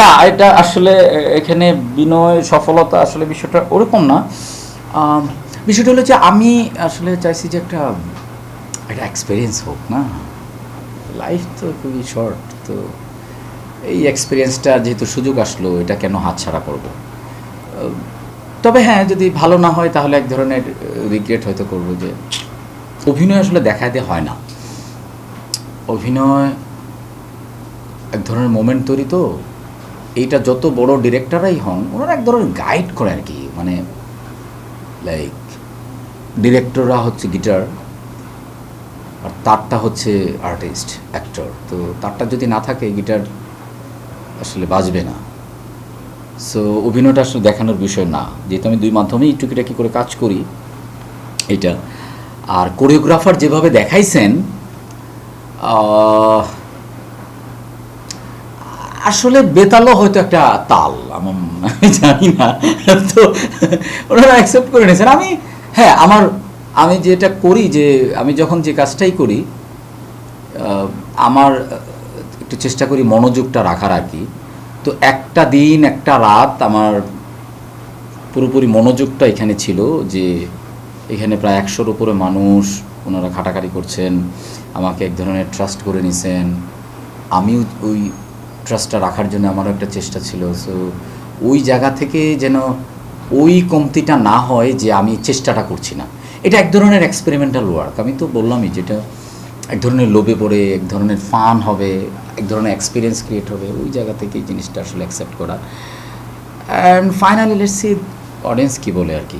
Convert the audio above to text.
না, এটা আসলে এখানে বিনয়, সফলতা আসলে বিষয়টা ওরকম না। বিষয়টা হলো যে আমি আসলে চাইছি যে একটা একটা এক্সপিরিয়েন্স হোক, না? লাইফ তো খুবই শর্ট তো এই এক্সপিরিয়েন্সটা যেহেতু সুযোগ আসলো, এটা কেন হাতছাড়া করব? তবে হ্যাঁ যদি ভালো না হয়, তাহলে এক ধরনের রিগ্রেট হয়তো করব যে, অভিনয় আসলে দেখাতে হয় না। অভিনয় এক ধরনের মোমেন্ট তৈরি তো। এইটা যত বড় ডিরেক্টররাই হন, ওনারা এক ধরনের গাইড করে আর কি মানে লাইক ডিরেক্টররা হচ্ছে গিটার আর তারটা হচ্ছে আর্টিস্ট অ্যাক্টর তো তারটা যদি না থাকে গিটার আসলে বাজবে না। সো অভিনয়টা আসলে দেখানোর বিষয় না। যেহেতু আমি দুই মাধ্যমেই টুকিটাকি করে কাজ করি এটা আর কোরিওগ্রাফার যেভাবে দেখাইছেন আসলে বেতালও হয়তো একটা তাল আমার আমি জানি না। তো ওনারা অ্যাকসেপ্ট করে নিয়েছেন। আমি হ্যাঁ আমার, আমি যেটা করি যে, আমি যখন যে কাজটাই করি আমার একটু চেষ্টা করি মনোযোগটা রাখার আর কি। তো একটা দিন, একটা রাত আমার পুরোপুরি মনোযোগটা এখানে ছিল যে, এখানে প্রায় একশোর উপরে মানুষ ওনারা খাটাখাটি করছেন, আমাকে এক ধরনের ট্রাস্ট করে নিছেন। আমিও ওই ট্রাস্টটা রাখার জন্য আমারও একটা চেষ্টা ছিল। সো ওই জায়গা থেকে যেন ওই কমতিটা না হয় যে আমি চেষ্টাটা করছি না। এটা এক ধরনের এক্সপেরিমেন্টাল ওয়ার্ক আমি তো বললামই যেটা এক ধরনের লোভে পড়ে, এক ধরনের ফান হবে, এক ধরনের এক্সপিরিয়েন্স ক্রিয়েট হবে, ওই জায়গা থেকে জিনিসটা আসলে অ্যাকসেপ্ট করা। অ্যান্ড ফাইনালি লেটস অডিয়েন্স কী বলে আর কি?